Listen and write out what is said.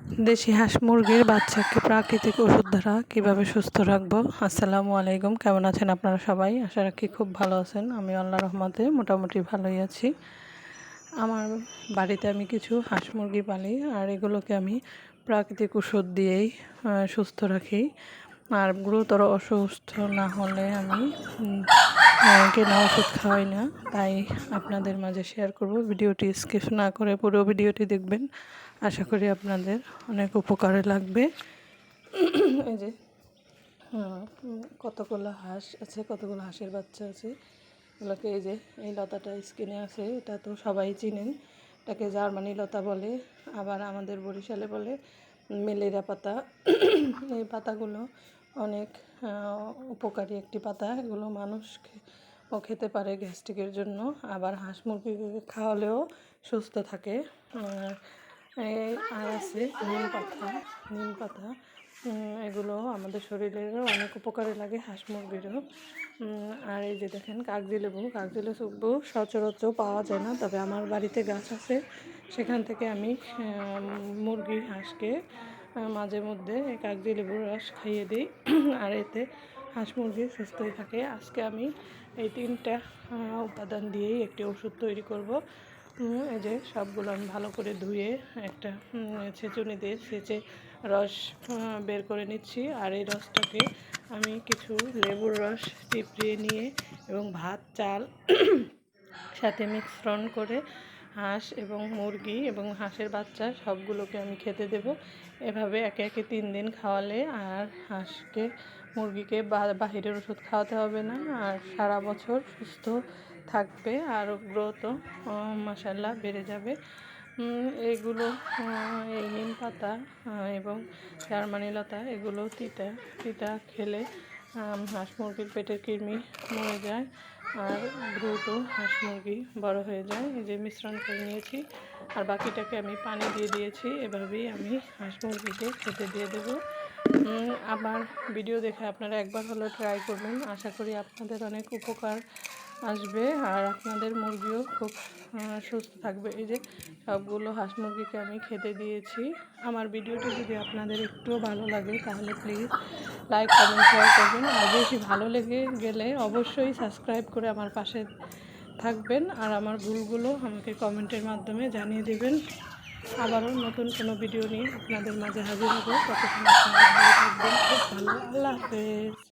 দেশি হাঁস মুরগির বাচ্চাকে প্রাকৃতিক ওষুধ দ্বারা কীভাবে সুস্থ রাখব? আসসালামু আলাইকুম। কেমন আছেন আপনারা সবাই? আশা রাখি খুব ভালো আছেন। আমি আল্লাহ রহমতে মোটামুটি ভালোই আছি। আমার বাড়িতে আমি কিছু হাঁস মুরগি পালি, আর এগুলোকে আমি প্রাকৃতিক ওষুধ দিয়েই সুস্থ রাখি। আর গুরুতর অসুস্থ না হলে আমি আহ, কেনা ওষুধ খাওয়াই না? তাই আপনাদের মাঝে শেয়ার করব। ভিডিওটি স্কিপ না করে পুরো ভিডিওটি দেখবেন। আশা করি আপনাদের অনেক উপকারে লাগবে। এই যে হুম, কতগুলো হাঁস আছে কতগুলো হাঁসের বাচ্চা আছে এগুলোকে এই যে এই লতাটা স্কিনে আছে এটা তো সবাই চিনেন। এটাকে জার্মানি লতা বলে আবার আমাদের বরিশালে বলে মেলেরিয়া পাতা। এই পাতাগুলো অনেক উপকারী একটি পাতা। এগুলো মানুষ ও খেতে পারে গ্যাস্ট্রিকের জন্য। আবার হাঁস মুরগি খাওয়ালেও সুস্থ থাকে। আর আছে নিম পাতা নিম পাতা। এগুলো আমাদের শরীরেরও অনেক উপকারে লাগে হাঁস মুরগিরও। আর এই যে দেখেন কাগজি লেবু কাগজি লেবু সচরাচর পাওয়া যায় না। তবে আমার বাড়িতে গাছ আছে, সেখান থেকে আমি মুরগি, হাঁসকে মাঝে মধ্যে কাগজি লেবুর রস খাইয়ে দিই। আর এতে হাঁস মুরগি সুস্থই থাকে। আজকে আমি এই তিনটা উপাদান দিয়েই একটি ওষুধ তৈরি করব। এই যে সবগুলো আমি ভালো করে ধুয়ে একটা ছেঁচুনি দিয়ে ছেঁচে রস বের করে নিচ্ছি। আর এই রসটাকে আমি কিছু লেবুর রস টিপড়িয়ে নিয়ে এবং ভাত, চাল, সাথে মিশ্রণ করে হাঁস এবং মুরগি এবং হাঁসের বাচ্চা সবগুলোকে আমি খেতে দেব। এভাবে একে একে তিন দিন খাওয়ালে আর হাঁসকে, মুরগিকে বাহিরের ওষুধ খাওয়াতে হবে না। আর সারা বছর সুস্থ থাকবে আর গ্রোথও মাসাল্লাহ বেড়ে যাবে। এগুলো এই নিম পাতা এবং জার্মানি লতা, এগুলো তিতা তিতা খেলে হাঁস মুরগির পেটের কৃমি মরে যায়। আর দ্রুত হাঁস মুরগি বড় হয়ে যায়। এই যে মিশ্রণ করে নিয়েছি। আর বাকিটাকে আমি পানি দিয়ে দিয়েছি। এভাবেই আমি হাঁস মুরগিকে খেতে দিয়ে দেব। আবার আমার ভিডিও দেখে আপনারা একবার হলেও ট্রাই করবেন। আশা করি আপনাদের অনেক উপকার আসবে আর আপনাদের মুরগিও খুব সুস্থ থাকবে। এই যে সবগুলো হাঁস মুরগিকে আমি খেতে দিয়েছি। আমার ভিডিওটি যদি আপনাদের একটুও ভালো লাগে, তাহলে প্লিজ লাইক কমেন্ট শেয়ার করবেন। আর বেশি ভালো লেগে গেলে অবশ্যই সাবস্ক্রাইব করে আমার পাশে থাকবেন। আর আমার ভুলগুলো আমাকে কমেন্টের মাধ্যমে জানিয়ে দেবেন। আবারও নতুন কোনো ভিডিও নিয়ে আপনাদের মাঝে হাজির হব। ততক্ষণ ভালো থাকবেন। খুব ভালো। আল্লাহ হাফেজ।